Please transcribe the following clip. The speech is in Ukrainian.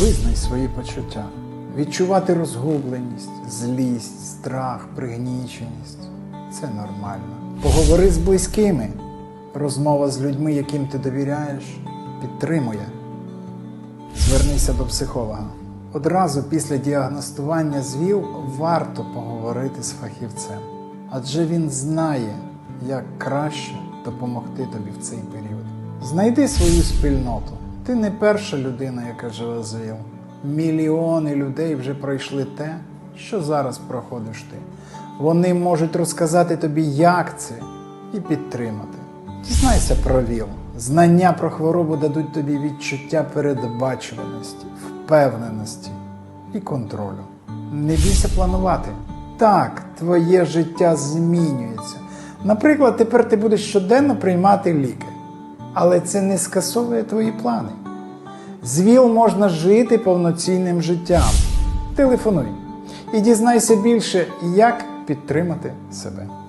Визнай свої почуття. Відчувати розгубленість, злість, страх, пригніченість це нормально. Поговори з близькими. Розмова з людьми, яким ти довіряєш, підтримує. Звернися до психолога. Одразу після діагностування ЗВІЛ варто поговорити з фахівцем, адже він знає, як краще допомогти тобі в цей період. Знайди свою спільноту. Ти не перша людина, яка живе з ВІЛ. Мільйони людей вже пройшли те, що зараз проходиш ти. Вони можуть розказати тобі, як це, і підтримати. Дізнайся про ВІЛ. Знання про хворобу дадуть тобі відчуття передбачуваності, впевненості і контролю. Не бійся планувати. Так, твоє життя змінюється. Наприклад, тепер ти будеш щоденно приймати ліки, але це не скасовує твої плани. З ВІЛ можна жити повноцінним життям. Телефонуй і дізнайся більше, як підтримати себе.